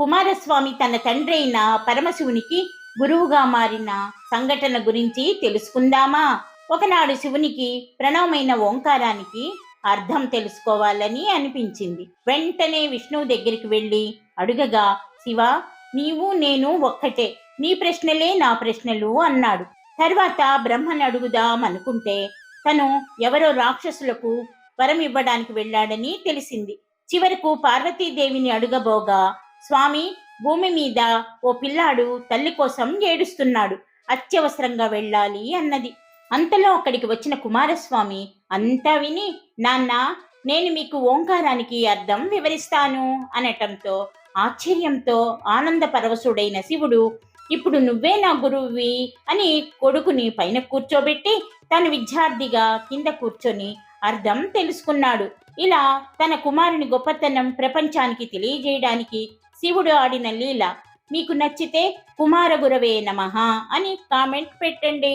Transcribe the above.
కుమారస్వామి తన తండ్రి అయిన పరమశివునికి గురువుగా మారిన సంఘటన గురించి తెలుసుకుందామా? ఒకనాడు శివునికి ప్రణవమైన ఓంకారానికి అర్థం తెలుసుకోవాలని అనిపించింది. వెంటనే విష్ణువు దగ్గరికి వెళ్ళి అడుగగా శివ నీవు నేను ఒక్కటే. నీ ప్రశ్నలే నా ప్రశ్నలు అన్నాడు. తర్వాత బ్రహ్మను అడుగుదాం అనుకుంటే తను ఎవరో రాక్షసులకు వరం ఇవ్వడానికి వెళ్ళాడని తెలిసింది. చివరకు పార్వతీదేవిని అడుగబోగా స్వామి భూమి మీద ఓ పిల్లాడు తల్లి కోసం ఏడుస్తున్నాడు. అత్యవసరంగా వెళ్ళాలి అన్నది. అంతలో అక్కడికి వచ్చిన కుమారస్వామి అంతా విని నాన్న నేను మీకు ఓంకారానికి అర్థం వివరిస్తాను అనటంతో ఆశ్చర్యంతో ఆనంద పరవశుడైన శివుడు ఇప్పుడు నువ్వే నా గురువువి అని కొడుకుని పైన కూర్చోబెట్టి తన విద్యార్థిగా కింద కూర్చొని అర్థం తెలుసుకున్నాడు. ఇలా తన కుమారుని గొప్పతనం ప్రపంచానికి తెలియజేయడానికి శివుడు ఆడిన లీల మీకు నచ్చితే కుమార గురవే నమః అని కామెంట్ పెట్టండి.